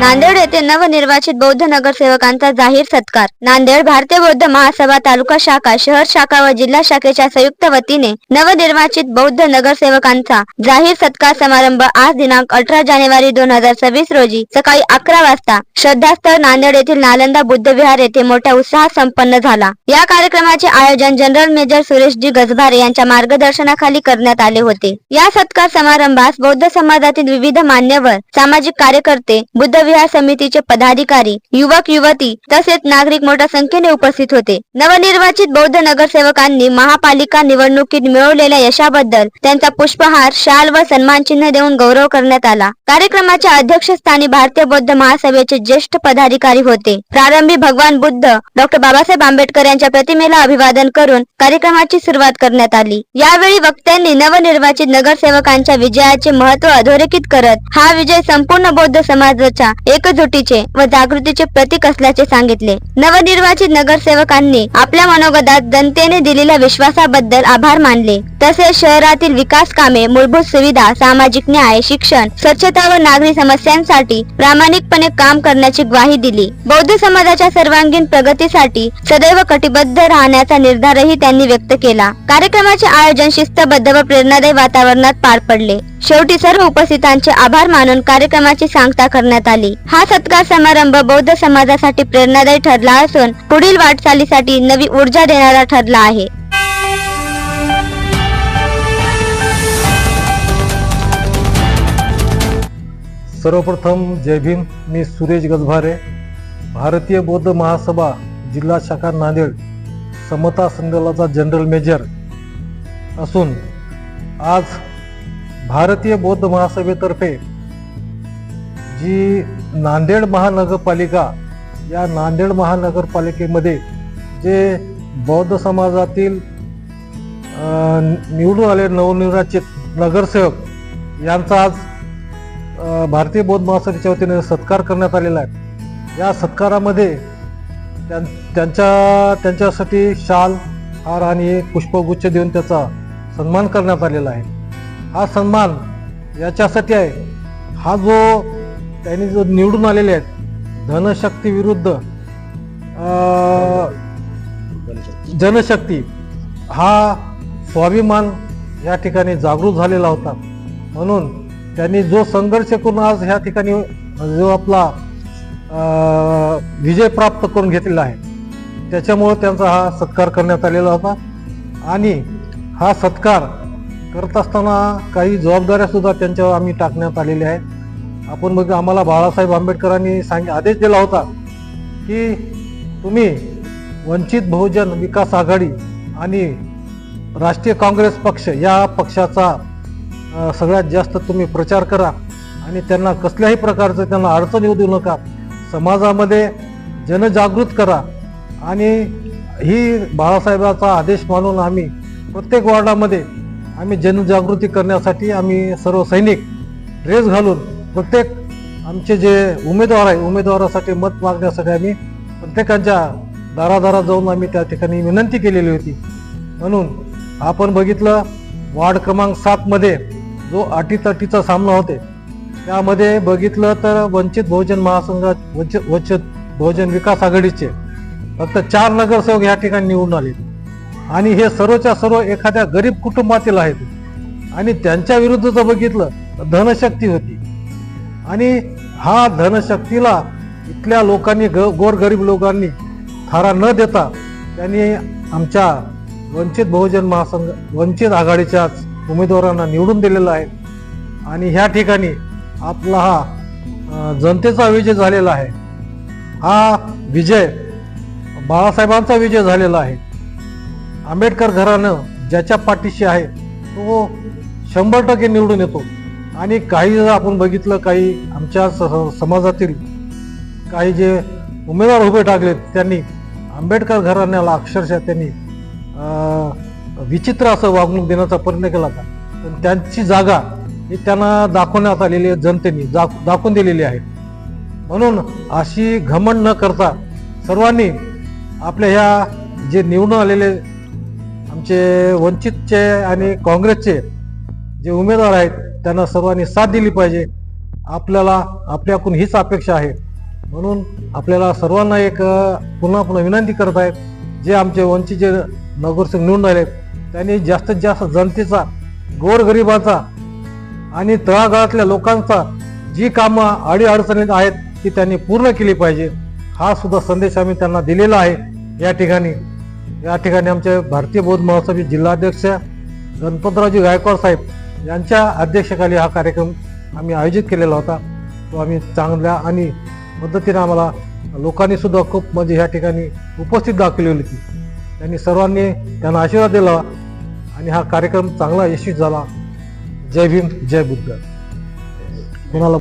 नांदेड येथे नवनिर्वाचित बौद्ध नगरसेवकांचा जाहीर सत्कार. नांदेड भारतीय बौद्ध महासभा तालुका शाखा शहर शाखा व जिल्हा शाखेच्या संयुक्त वतीने नवनिर्वाचित बौद्ध नगरसेवकांचा जाहीर सत्कार समारंभ आज दिनांक अठरा जानेवारी दोन हजार सव्वीस रोजी सकाळी अकरा वाजता श्रद्धास्थळ नांदेड येथील नालंदा बुद्ध विहार येथे मोठ्या उत्साहात संपन्न झाला. या कार्यक्रमाचे आयोजन जनरल मेजर सुरेश जी गजभारे यांच्या मार्गदर्शनाखाली करण्यात आले होते. या सत्कार समारंभास बौद्ध समाजातील विविध मान्यवर सामाजिक कार्यकर्ते बुद्ध विहार समितीचे पदाधिकारी युवक युवती तसेच नागरिक मोठ्या संख्येने उपस्थित होते. नवनिर्वाचित बौद्ध नगरसेवकांनी महापालिका निवडणुकीत मिळवलेल्या यशाबद्दल त्यांचा पुष्पहार शाल व सन्मान चिन्ह देऊन गौरव करण्यात आला. कार्यक्रमाच्या अध्यक्षस्थानी भारतीय बौद्ध महासभेचे ज्येष्ठ पदाधिकारी होते. प्रारंभी भगवान बुद्ध डॉक्टर बाबासाहेब आंबेडकर यांच्या प्रतिमेला अभिवादन करून कार्यक्रमाची सुरुवात करण्यात आली. यावेळी वक्त्यांनी नवनिर्वाचित नगरसेवकांच्या विजयाचे महत्त्व अधोरेखित करत हा विजय संपूर्ण बौद्ध समाजाच्या एकजुटीचे व जागृतीचे प्रतीक असल्याचे सांगितले. नवनिर्वाचित नगरसेवकांनी आपल्या मनोगतात जनतेने दिलेल्या विश्वासाबद्दल आभार मानले. तसेच शहरातील विकास कामे मूलभूत सुविधा सामाजिक न्याय शिक्षण स्वच्छता व नागरी समस्यांसाठी प्रामाणिकपणे काम करण्याची ग्वाही दिली. बौद्ध समाजाच्या सर्वांगीण प्रगतीसाठी सदैव कटिबद्ध राहण्याचा निर्धारही त्यांनी व्यक्त केला. कार्यक्रमाचे आयोजन शिस्तबद्ध व प्रेरणादायी वातावरणात पार पडले. शेवटी सर्व उपस्थितांचे आभार मानून कार्यक्रमाची सांगता करण्यात आली. हा सत्कार समारंभ बौद्ध समाजासाठी प्रेरणादायी ठरला असून पुढील वाटचालीसाठी नवी ऊर्जा देणारा ठरला आहे. सर्वप्रथम जय भीम. मी सुरेश गजभारे भारतीय बौद्ध महासभा जिल्हा शाखा नांदेड समता संदलाचा जनरल मेजर असून आज भारतीय बौद्ध महासभेतर्फे जी नांदेड महानगरपालिका या नांदेड महानगरपालिकेमध्ये जे बौद्ध समाजातील निवडून आले नवनिर्वाचित नगरसेवक यांचा आज भारतीय बौद्ध महासभेच्या वतीने सत्कार करण्यात आलेला आहे. या सत्कारामध्ये त्यां त्यांच्या त्यांच्यासाठी शाल हार आणि पुष्पगुच्छ देऊन त्याचा सन्मान करण्यात आलेला आहे. हा सन्मान याच्यासाठी आहे. हा जो त्यांनी जो निवडून आलेले आहेत धनशक्ती विरुद्ध जनशक्ती हा स्वाभिमान या ठिकाणी जागृत झालेला होता. म्हणून त्यांनी जो संघर्ष करून आज ह्या ठिकाणी जो आपला विजय प्राप्त करून घेतलेला आहे त्याच्यामुळं त्यांचा हा सत्कार करण्यात आलेला होता. आणि हा सत्कार करत असताना काही जबाबदाऱ्या सुद्धा त्यांच्यावर आम्ही टाकण्यात आलेल्या आहेत. आपण बघ आम्हाला बाळासाहेब आंबेडकरांनी सांग आदेश दिला होता की तुम्ही वंचित बहुजन विकास आघाडी आणि राष्ट्रीय काँग्रेस पक्ष या पक्षाचा सगळ्यात जास्त तुम्ही प्रचार करा आणि त्यांना कसल्याही प्रकारचं त्यांना अडचण येऊ देऊ नका. समाजामध्ये जनजागृत करा आणि ही बाळासाहेबाचा आदेश मानून आम्ही प्रत्येक वॉर्डामध्ये आम्ही जनजागृती करण्यासाठी आम्ही सर्व सैनिक ड्रेस घालून प्रत्येक आमचे जे उमेदवार आहे उमेदवारासाठी मत मागण्यासाठी आम्ही प्रत्येकांच्या दारादारात जाऊन आम्ही त्या ठिकाणी विनंती केलेली होती. म्हणून आपण बघितलं वार्ड क्रमांक सातमध्ये जो अटीतटीचा सामना होते त्यामध्ये बघितलं तर वंचित बहुजन महासंघात वंचित वंचित बहुजन विकास आघाडीचे फक्त चार नगरसेवक या ठिकाणी निवडून आले. आणि हे सर्वच्या सर्व एखाद्या गरीब कुटुंबातील आहेत. आणि त्यांच्या विरुद्ध जर बघितलं तर धनशक्ती होती. आणि हा धनशक्तीला इथल्या लोकांनी ग गोरगरीब लोकांनी थारा न देता त्यांनी आमच्या वंचित बहुजन महासंघ वंचित आघाडीच्याच उमेदवारांना निवडून दिलेला आहे. आणि ह्या ठिकाणी आपला हा जनतेचा विजय झालेला आहे. हा विजय बाळासाहेबांचा विजय झालेला आहे. आंबेडकर घरानं ज्याच्या पाठीशी आहे तो शंभर टक्के निवडून येतो. आणि काही जर आपण बघितलं काही आमच्या स- समाजातील काही जे उमेदवार उभे टाकले त्यांनी आंबेडकर घराण्याला अक्षरशः त्यांनी विचित्र असं वागणूक देण्याचा प्रयत्न केला होता. पण त्यांची जागा ही त्यांना दाखवण्यात आलेली आहे जनतेने दाख- दाखवून दिलेली आहे. म्हणून अशी घमंड न करता सर्वांनी आपल्या ह्या जे निवडून आलेले आमचे वंचितचे आणि काँग्रेसचे जे उमेदवार आहेत त्यांना सर्वांनी साथ दिली पाहिजे. आपल्याला आपल्याकडून हीच अपेक्षा आहे. म्हणून आपल्याला सर्वांना एक पुन्हा पुन्हा विनंती करत आहेत जे आमचे वंचितचे नगरसेवक निवडून राहिले त्यांनी जास्तीत जास्त जनतेचा गोरगरिबाचा आणि तळागाळातल्या लोकांचा जी कामं अडीअडचणीत आहेत ती त्यांनी पूर्ण केली पाहिजे. हा सुद्धा संदेश आम्ही त्यांना दिलेला आहे. या ठिकाणी या ठिकाणी आमचे भारतीय बौद्ध महोत्सवी जिल्हाध्यक्ष गणपतरावजी गायकवाड साहेब यांच्या अध्यक्षतेखाली हा कार्यक्रम आम्ही आयोजित केलेला होता. तो आम्ही चांगल्या आणि पद्धतीने आम्हाला लोकांनी सुद्धा खूप म्हणजे ह्या ठिकाणी उपस्थित दाखवली होती. त्यांनी सर्वांनी त्यांना आशीर्वाद दिला आणि हा कार्यक्रम चांगला यशस्वी झाला. जय भीम जय बुद्ध. कोणाला